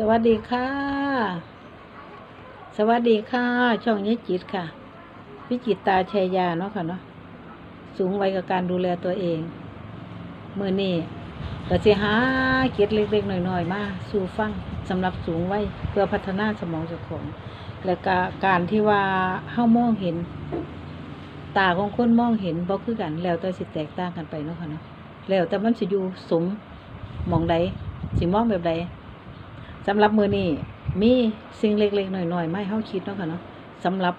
สวัสดีค่ะ สวัสดีค่ะ ช่องยายจิตค่ะ พิจิตตาชัยยาเนาะค่ะเนาะ สูงวัยกับการดูแลตัวเอง มือนี่ก็สิหาเกียรเล็กๆหน่อยๆ มาสู่ฟังสำหรับสูงวัยเพื่อพัฒนาสมองเจ้าของ และก็การที่ว่าเฮามองเห็น ตาของคนมองเห็นบ่คือกัน แล้วแต่สิแตกต่างกันไปเนาะค่ะเนาะ แล้วแต่มันสิอยู่สมมองใดสิมองแบบใด สำหรับมือนี้มีสิ่งเล็กๆหน่อยๆไม่เฮาคิดเนาะค่ะเนาะสำหรับ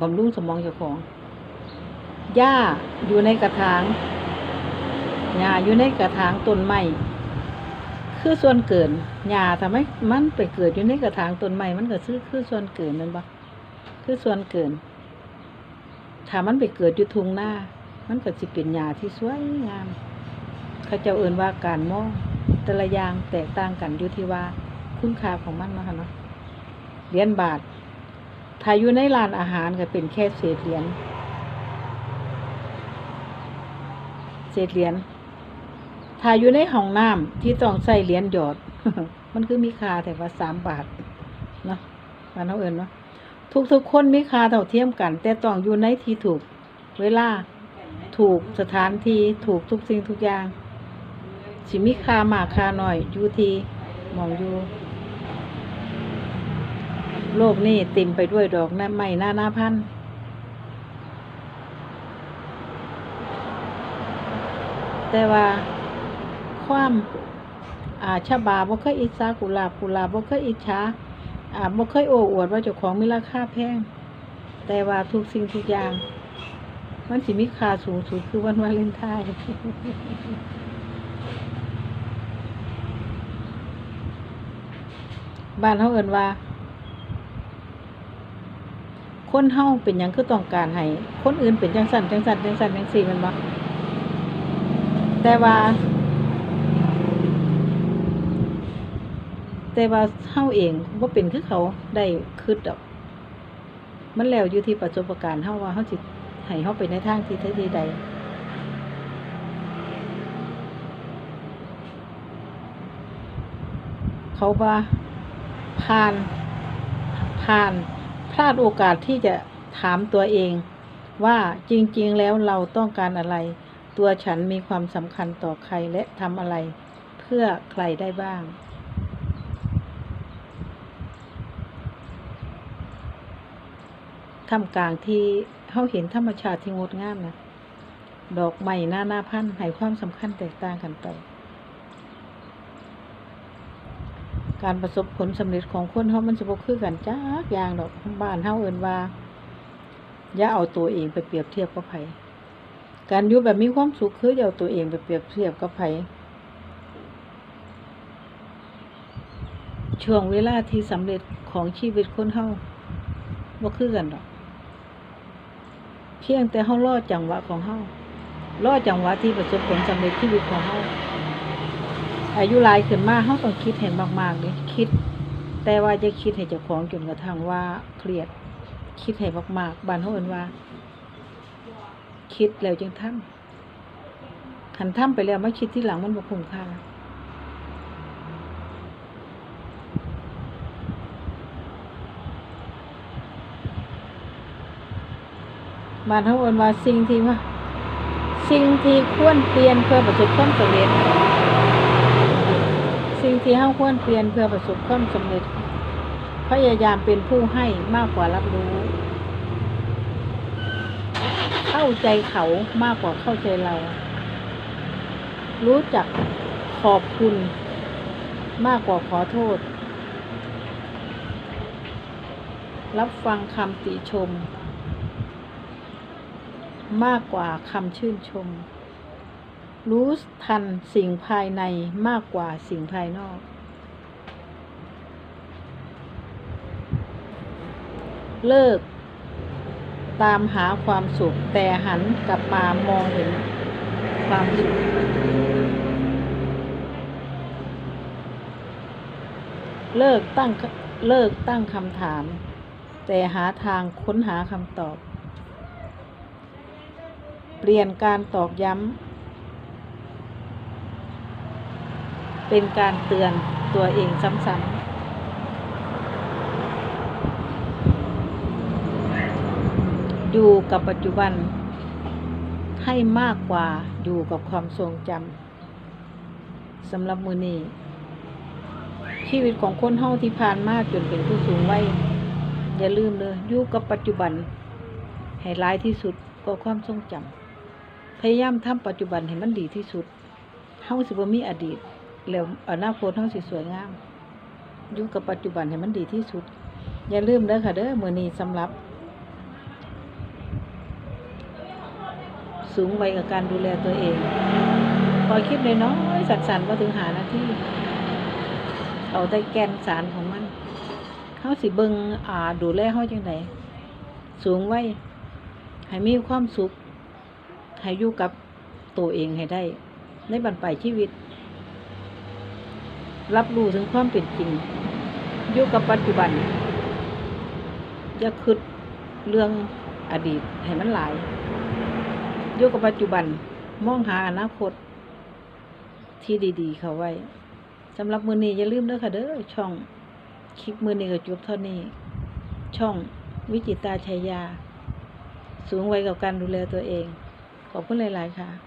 บำรุงสมองเจ้าของหญ้าอยู่ในกระถางหญ้าอยู่ในกระถางต้นไม้คือส่วนเกินหญ้าทำให้มันไปเกิดอยู่ในกระถางต้นไม้มันก็คือคือส่วนเกินนั่นปะคือส่วนเกินถ้ามันไปเกิดอยู่ทุ่งหน้า มันก็สิเป็นหญ้าที่สวยงามเขาเจ้าเอื่นว่าการมอง แต่ละอย่างแตกต่างกันอยู่ที่ว่าคุณค่าของมันนะคะเนาะเหรียญบาท ถ้าอยู่ในร้านอาหารก็เป็นแค่เศษเหรียญเศษเหรียญถ้าอยู่ในห้องน้ำที่ต้องใส่เหรียญหยอด มันคือมีค่าแต่ว่าสามบาทเนาะมันเท่าเอินเนาะทุกๆคนมีค่าเท่าเทียมกัน แต่ต้องอยู่ในที่ถูกเวลาถูกสถานที่ถูกทุกสิ่งทุกอย่าง สิมีค่ามาคาหน่อยอยู่ทีมองอยู่โลกนี้เต็มไปด้วยดอกน้ำไม้หน้าหน้าพันแต่ว่าความอาชาบาบ่เคยอิจฉากุหลาบกุหลาบบ่เคยอิจฉาอ่าบ่เคยโอ้อวดว่าเจ้าของมีราคาแพง แต่ว่าทุกสิ่งทุกอย่าง มันสิมีค่าสูงสุดคือวันวาเลนไทน์ บ้านเฮาเอิ้นว่า คนเฮาเป็นหยังคือต้องการให้คนอื่นเป็นจังสั่นจังสั่นจังสั่นจังซี่มันบ่แต่ว่า แต่ว่าเฮาเองบ่เป็นคือเขาได้คิดดอก มันแล้วอยู่ที่ประสบการณ์เฮาว่าเฮาสิให้เฮาไปในทางที่ที่ใดเขาว่า ผ่านผ่านพลาดโอกาสที่จะถามตัวเอง ว่าจริงๆแล้วเราต้องการอะไร ตัวฉันมีความสำคัญต่อใครและทำอะไร เพื่อใครได้บ้างท่ามกลางที่เขาเห็นธรรมชาติที่งดงามนะ ดอกไม้หน้าหน้าพันธุ์ให้ความสำคัญแตกต่างกันไป การประสบผลสำเร็จของคนเฮามันจะบ่คือกันจักอย่างดอกบ้านเฮาเอิ้นว่า อย่าเอาตัวเองไปเปรียบเทียบกับไผการอยู่แบบมีความสุขคืออย่าเอาตัวเองไปเปรียบเทียบกับไผช่วงเวลาที่สำเร็จของชีวิตคนเฮาบ่คือกันดอก เพียงแต่เฮารอจังหวะของเฮารอจังหวะที่ประสบผลสำเร็จชีวิตของเฮา อายุหลายขึ้นมาเขาต้องคิดเห็นมากๆเลยคิด แต่ว่าจะคิดให้เจ้าของจนกระทั่งว่าเครียด คิดให้มากๆบานเขาเอินว่า คิดแล้วจึงทำขันทำไปแล้วไม่คิดที่หลังมันบ่คุ้มค่าบานเขาเอินว่าสิ่งที่ว่าสิ่งที่ควรเปลี่ยนเพื่อประสบความสำเร็จ สิ่งที่เฮาควรเปลี่ยนเพื่อประสบความสำเร็จ พยายามเป็นผู้ให้มากกว่ารับรู้ เข้าใจเขามากกว่าเข้าใจเรา รู้จักขอบคุณ มากกว่าขอโทษ รับฟังคำติชม มากกว่าคำชื่นชม รู้ทันสิ่งภายในมากกว่าสิ่งภายนอก เลิก ตามหาความสุข แต่หันกลับมามองเห็นความสุข เลิกตั้งเลิกตั้งคำถาม แต่หาทางค้นหาคำตอบ เปลี่ยนการตอกย้ำ เป็นการเตือนตัวเองซ้ำๆอยู่กับปัจจุบัน ให้มากกว่าอยู่กับความทรงจำสำหรับมือนี้ชีวิตของคนเฮาที่ผ่านมาจนเป็นผู้สูงวัยอย่าลืมเลยอยู่กับปัจจุบัน ให้ร้ายที่สุดก็ความทรงจำพยายามทำปัจจุบันให้มันดีที่สุดเฮาสิบ่มีอดีต แล้วอนาคตเฮาสิสวยงาม อยู่กับปัจจุบันให้มันดีที่สุด อย่าลืมเด้อค่ะเด้อมื้อนี้สำหรับ สูงวัยกับการดูแลตัวเองพอยคลิปน้อยๆสั้นๆมาถึงหานาที่ เอาได้แกนสารของมันเฮาสิเบิงอ่าดูแลเฮาจังไดสูงวัยให้มีความสุข ให้อยู่กับตัวเองให้ได้ ในบรรปลายชีวิต รับรู้ถึงความเป็นจริงอยู่กับปัจจุบันอย่าคิดเรื่องอดีตให้มันหลายอยู่กับปัจจุบันมองหาอนาคต ที่ดีๆ เขาไว้สำหรับมือนี้อย่าลืมเด้อค่ะเด้อช่องคลิปมือนี้ก็จบเท่านี้ ช่องวิจิตาชัยยา สูงไวกับการดูแลตัวเอง ขอบคุณหลาย ๆ ค่ะ